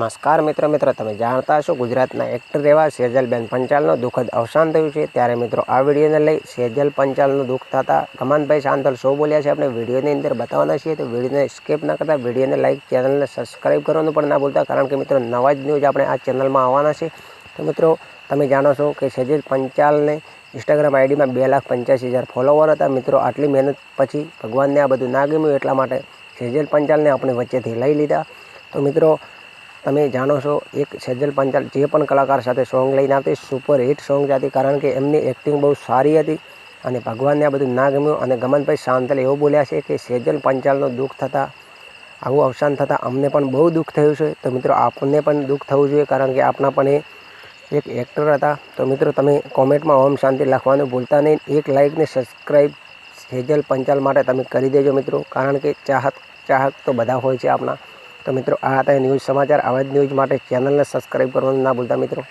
નમસ્કાર મિત્રો મિત્રો, તમે જાણતા હશો ગુજરાતના એક્ટર એવા સેજલબેન પંચાલનું દુઃખદ અવસાન થયું છે. ત્યારે મિત્રો, આ વિડીયોને લઈ સેજલ પંચાલનું દુઃખ થતાં ગમનભાઈ શાંતલ શો બોલ્યા છે આપણે વિડીયોની અંદર બતાવવાના છીએ. તો વિડીયોને સ્કીપ ના કરતા, વિડીયોને લાઈક, ચેનલને સબસ્ક્રાઈબ કરવાનું પણ ના ભૂલતા, કારણ કે મિત્રો, નવા જ ન્યૂઝ આપણે આ ચેનલમાં આવવાના છે. તો મિત્રો, તમે જાણો છો કે સેજલ પંચાલને ઇન્સ્ટાગ્રામ આઈડીમાં બે લાખ પંચ્યાસી હજાર ફોલોવર હતા. મિત્રો, આટલી મહેનત પછી ભગવાનને આ બધું ના ગમ્યું, એટલા માટે સેજલ પંચાલને આપણી વચ્ચેથી લઈ લીધા. તો મિત્રો તમે જાણો છો, એક સેજલ પંચાલ જે પણ કલાકાર સાથે સોંગ લઈને આવતી સુપર હિટ સોંગ જતી કારણ કે એમની એક્ટિંગ બહુ સારી હતી અને ભગવાનને આ બધું ના ગમ્યું અને ગમનભાઈ શાંતલ એવું બોલ્યા છે કે સેજલ પંચાલનું દુઃખ થતાં, આવું અવસાન થતાં અમને પણ બહુ દુઃખ થયું છે. તો મિત્રો આપણને પણ દુઃખ થવું જોઈએ, કારણ કે આપણા પણ એ એક એક્ટર હતા. તો મિત્રો, તમે કોમેન્ટમાં ઓમ શાંતિ લખવાનું ભૂલતા નહીં. એક લાઇકને સબસ્ક્રાઈબ સેજલ પંચાલ માટે તમે કરી દેજો મિત્રો, કારણ કે ચાહક ચાહક તો બધા હોય છે આપણા. તો મિત્રો, આ હતા ન્યૂઝ સમાચાર. આવા જ ન્યૂઝ માટે ચેનલને સબસ્ક્રાઈબ કરવાનું ના ભૂલતા મિત્રો.